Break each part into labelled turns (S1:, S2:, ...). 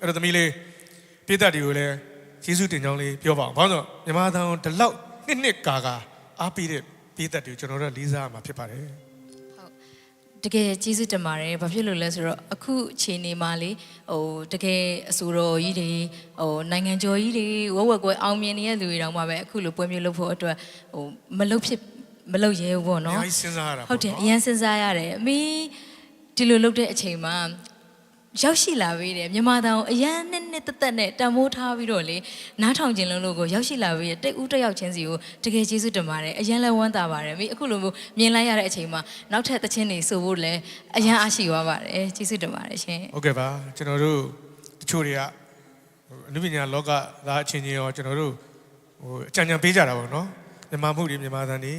S1: အဲ့တော့သမီးလေးပြည်သက်တွေကိုလည်းယေရှုတင်ကြောင်းလေးပြောပါအောင်ဘာလို့လဲဆိုတော့မြန်မာသားဒီလောက်နှစ်နှစ်ကာကာအားပေးတဲ့ပြည်သက်တွေကိုကျွန်တော်တို့လေးစားရမှာဖြစ်ပါတယ်
S2: တကယ်ကျေးဇူးတင်ပါတယ်ဘာဖြစ်လို့လဲဆိုတော့အခုအချိန်နေမှာလေဟိုတကယ်အစိုးရကြီးတွေဟိုနိုင်ငံကျော်ကြီးတွေဝက်ဝက်ကွယ်အောင်မြင်နေတဲ့လူတွေတောင်မှပဲအခုလိုပွဲမျိုးလုပ်ဖို့အတွက်ဟိုမလုပ်ဖြစ်မလုပ်ရဲဘူးပေါ့
S1: အ
S2: နော်
S1: များကြီးစဉ်းစားရတာ
S2: ဟုတ်တယ်
S1: ပေါ့
S2: အရင်စဉ်းစားရတယ်အမေဒီလိုလုပ်တဲ့အချိန်မှာ ရောက်ရှိလာပြီတဲ့မြန်မာတောင်အရန်နဲ့နဲ့တက်တက်နဲ့တန်မိုးထားပြီးတော့လေနားထောင်ခြင်းလုံးလို့ကိုရောက်ရှိလာပြီတဲ့တိတ်ဦးတက်ရောက်ခြင်းစီကိုတကယ်ကျေးဇူးတင်ပါတယ်အရန်လည်းဝမ်းသာပါတယ်မိအခုလိုမျိုးမြင်လိုက်ရတဲ့အချိန်မှာနောက်ထပ်သချင်းတွေဆိုဖို့လည်းအရန်အားရှိသွားပါတယ်ကျေးဇူးတင်ပါတယ်ရှင်
S1: ဟုတ်ကဲ့ပါကျွန်တော်တို့တချို့တွေကဟိုအနုပညာလောကသားအချင်းချင်းရောကျွန်တော်တို့ဟိုအကြံဉာဏ်ပေးကြတာပေါ့နော်မြန်မာမှုတွေမြန်မာသံတွေ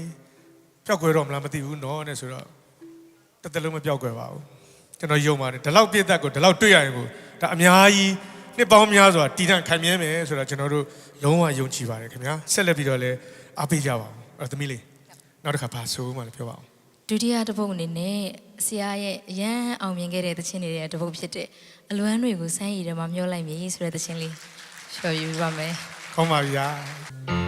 S1: ပျောက်ကွယ်တော့မလားမသိဘူးနော်နဲ့ဆိုတော့တစ်သက်လုံးမပျောက်ကွယ်ပါဘူး ကျွန်တော်ယုံပါတယ်ဒီလောက်ပြည့်သက်ကိုဒီလောက်တွေ့ရရင်ကိုဒါအများကြီးနှစ်ပေါင်းများစွာတည်တံ့ခိုင်မြဲမယ်ဆိုတော့ကျွန်တော်တို့လုံးဝယုံကြည်ပါတယ်ခင်ဗျာဆက်လက်ပြီးတော့လည်းအားပေးကြပါအောင်အဲ့တော့သမီးလေးနောက်တစ်ခါပါဆိုမှလည်းပြောပါအောင်
S2: ဒုတိယတစ်ပုတ်အနေနဲ့ဆရာရဲ့အရန်အောင်မြင်ခဲ့တဲ့သချင်းတွေရဲ့တစ်ပုတ်ဖြစ်တဲ့အလွမ်းတွေကိုစမ်းရည်ထဲမှာမျောလိုက်မြည်ဆိုတဲ့သချင်းလေးရှော်ယူပါမယ်
S1: ကောင်းပါပြီဗျာ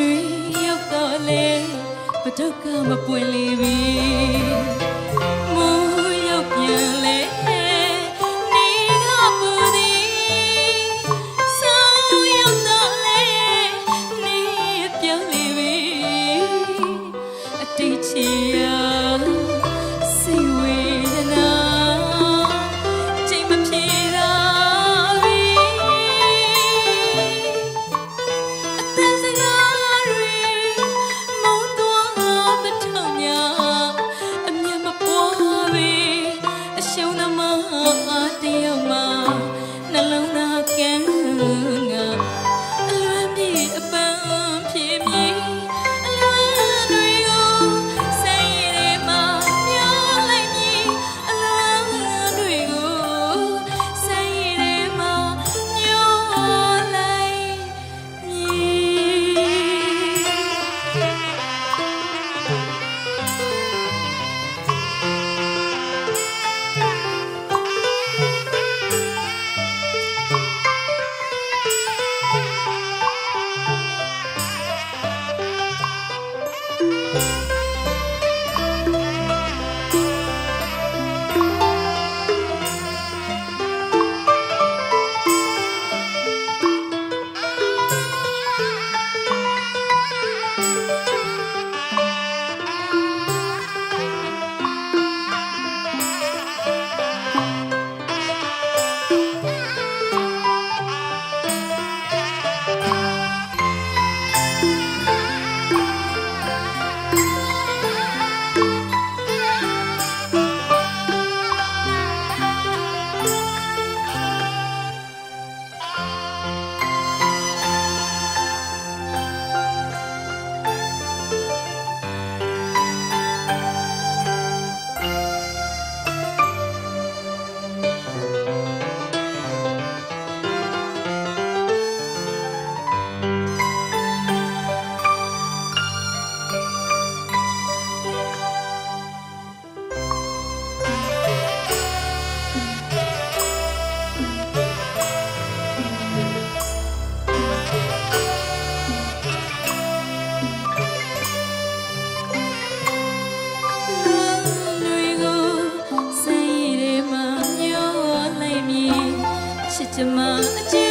S2: နွေရောက်တော့လေဘဒုက္ခမပွင့်လေပြီ ကျမအချစ်